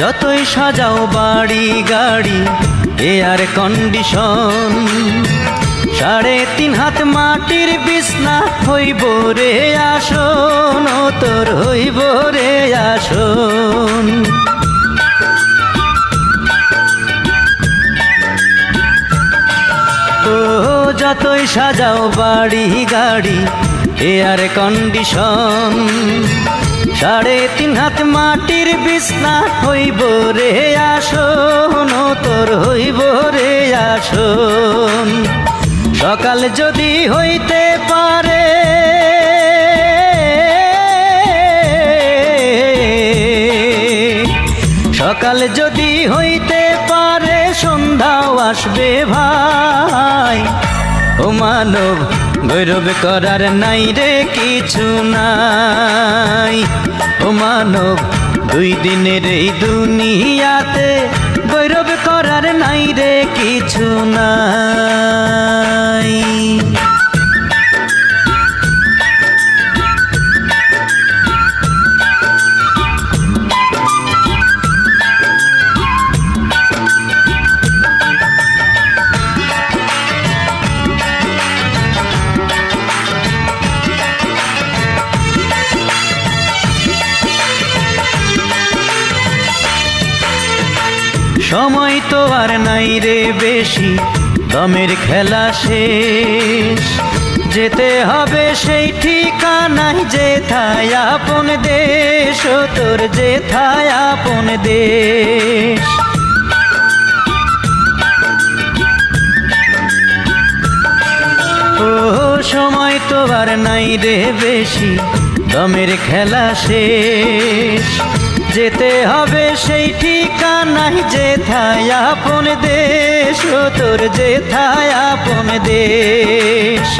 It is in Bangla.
যতই সাজাও বাড়ি, গাড়ি এয়ার কন্ডিশন সাড়ে তিন হাত মাটির বিছনা হইব রে আসন তোর হইব রে আসন। ও যতই সাজাও বাড়ি, গাড়ি এয়ার কন্ডিশন সাড়ে তিন হাত মাটির বিছনা হইব রে আসন তোর হইব রে আসন। সকাল যদি হইতে পারে, সকাল যদি হইতে পারে, সন্ধ্যাও আসবে ভাই। ও মানব, গৌরব করার নাই রে কিছু নাই। ও মানব দুই দিনের এই দুনিয়াতে গৌরব করার নাই রে কিছু নাই সময় তো আর নাই রে বেশি। দমের খেলা শেষ। যেতে হবে সেই ঠিকানায় যেথায় আপন দেশ, তোর যেথায় আপন দেশ। ও সময় তো আর নাই রে বেশি। দমের খেলা শেষ। যেতে হবে সেই ঠিকানায় যেথায় আপন দেশ তোর যেথায় আপন দেশ।